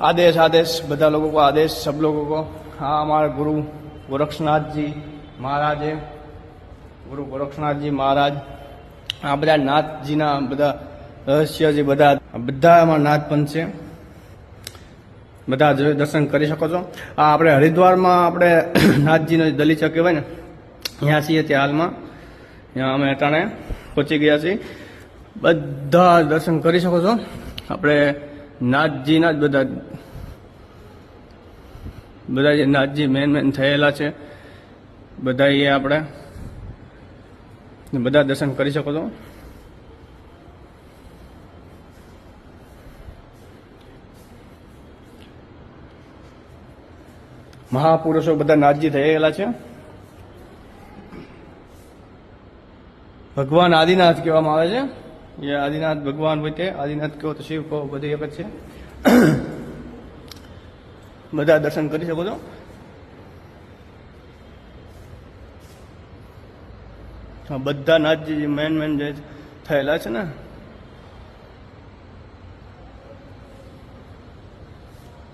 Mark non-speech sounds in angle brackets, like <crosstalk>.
आदेश आदेश बधा लोगों को आदेश सब लोगों को हाँ हमारे गुरु गोरक्षनाथ जी महाराज है ગુરુ ગોરક્ષનાથજી મહારાજ આ બધા નાથજીના બધા રહસ્ય જે બધા બધા એમાં નાથ પણ છે બધા જોઈ દર્શન કરી શકો છો આ આપણે હરિદ્વારમાં આપણે <coughs> નાથજીનો જે દલીચા કહેવાય ને ત્યાં છીએ ત્યાં હાલમાં ત્યાં અમે અટાણે પહોંચી ગયા છીએ બધા દર્શન કરી શકો છો આપણે નાથજીના જ બધા બધા જે નાથજી મેન મેન થયેલા છે. બધા એ આપણે બધા દર્શન કરી શકો છો. મહાપુરુષો બધા નાથજી થયેલા છે. ભગવાન આદિનાથ કહેવામાં આવે છે. એ આદિનાથ ભગવાન હોય તે આદિનાથ કહો તો શિવ કહો, બધી એક છે. બધા દર્શન કરી શકો છો. હા બધા નાથજી મેન મેન જે થયેલા છે ને